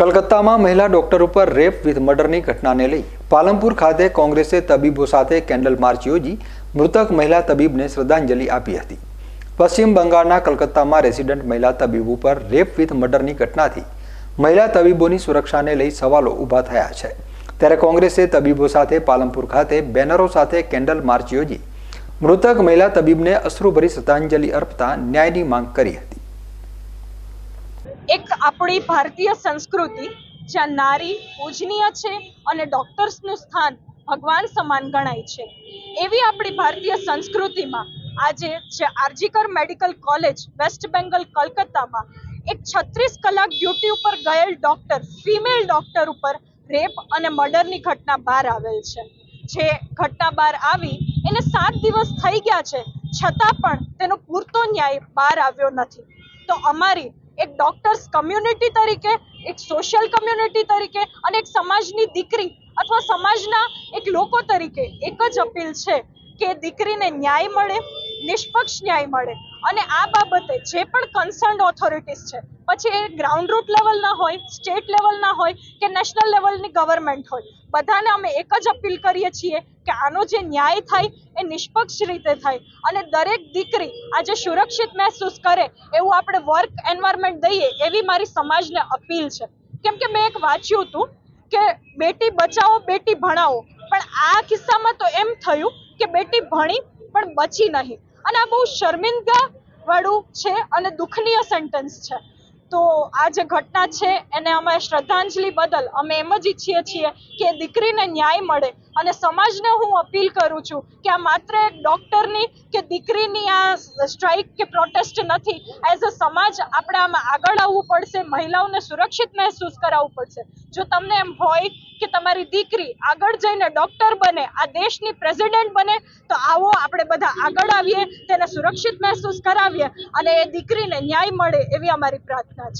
કલકત્તામાં મહિલા ડોક્ટર ઉપર rape with મર્ડરની ઘટનાને લઈ પાલનપુર ખાતે કોંગ્રેસે તબીબો સાથે કેન્ડલ માર્ચ યોજી મૃતક મહિલા તબીબને શ્રદ્ધાંજલિ આપી હતી. પશ્ચિમ બંગાળના કલકત્તામાં રેસિડન્ટ મહિલા તબીબ ઉપર રેપ વિથ મર્ડરની ઘટનાથી મહિલા તબીબોની સુરક્ષાને લઈ સવાલો ઊભા થયા છે. ત્યારે કોંગ્રેસે તબીબો સાથે પાલનપુર ખાતે બેનરો સાથે કેન્ડલ માર્ચ યોજી મૃતક મહિલા તબીબને અશ્રુભરી શ્રદ્ધાંજલિ અર્પતા ન્યાયની માંગ કરી હતી. એક આપણી ભારતીય સંસ્કૃતિ જ્યાં નારી પૂજનીય છે અને ડોક્ટર્સનું સ્થાન ભગવાન સમાન ગણાય છે. એવી આપણી ભારતીય સંસ્કૃતિમાં આજે જે આરજીકર મેડિકલ કોલેજ વેસ્ટ બેંગલ કલકત્તામાં એક છત્રીસ કલાક ડ્યુટી ઉપર ગયેલ ડોક્ટર ફિમેલ ડોક્ટર ઉપર રેપ અને મર્ડરની ઘટના બહાર આવેલ છે. જે ઘટના બહાર આવી એને સાત દિવસ થઈ ગયા છે. છતાં પણ તેનો પૂરતો ન્યાય બહાર આવ્યો નથી. તો અમારી એક ડોક્ટર્સ કમ્યુનિટી તરીકે, એક સોશિયલ કમ્યુનિટી તરીકે અને એક સમાજની દીકરી અથવા સમાજના એક લોકો તરીકે એક જ અપીલ છે કે દીકરીને ન્યાય મળે, નિષ્પક્ષ ન્યાય મળે અને આ બાબતે જે પણ કન્સર્ન ઓથોરિટીઝ છે પછી એ ગ્રાઉન્ડ રૂટ લેવલના હોય સ્ટેટ લેવલના હોય કે નેશનલ લેવલની ગવર્મેન્ટ હોય, બધાને અમે એક જ અપીલ કરીએ છીએ કે આનો જે ન્યાય થાય એ નિષ્પક્ષ રીતે થાય અને દરેક દીકરી આજે સુરક્ષિત મહેસૂસ કરે એવું આપણે વર્ક એન્વાયરમેન્ટ દઈએ એવી મારી સમાજને અપીલ છે. કેમ કે મેં એક વાંચ્યું હતું કે બેટી બચાવો, બેટી ભણાવો, પણ આ કિસ્સામાં તો એમ થયું કે બેટી ભણી પણ બચી નહીં. અને આ બહુ શર્મિંદા વાળું છે અને દુઃખનીય સેન્ટેન્સ છે. તો આ જે ઘટના છે, એને અમે શ્રદ્ધાંજલિ બદલ અમે એમ જ ઈચ્છીએ છીએ કે દીકરીને ન્યાય મળે. અને સમાજને હું અપીલ કરું છું કે આ માત્ર એક ડૉક્ટરની કે દીકરીની આ સ્ટ્રાઇક કે પ્રોટેસ્ટ નથી. એઝ અ સમાજ આપણે આમાં આગળ આવવું પડશે, મહિલાઓને સુરક્ષિત મહેસૂસ કરાવવું પડશે. જો તમને એમ હોય કે તમારી દીકરી આગળ જઈને ડોક્ટર બને, આ દેશની પ્રેસિડેન્ટ બને, તો આવો આપણે બધા આગળ આવીએ, તેને સુરક્ષિત મહેસૂસ કરાવીએ અને એ દીકરીને ન્યાય મળે એવી અમારી પ્રાર્થના છે.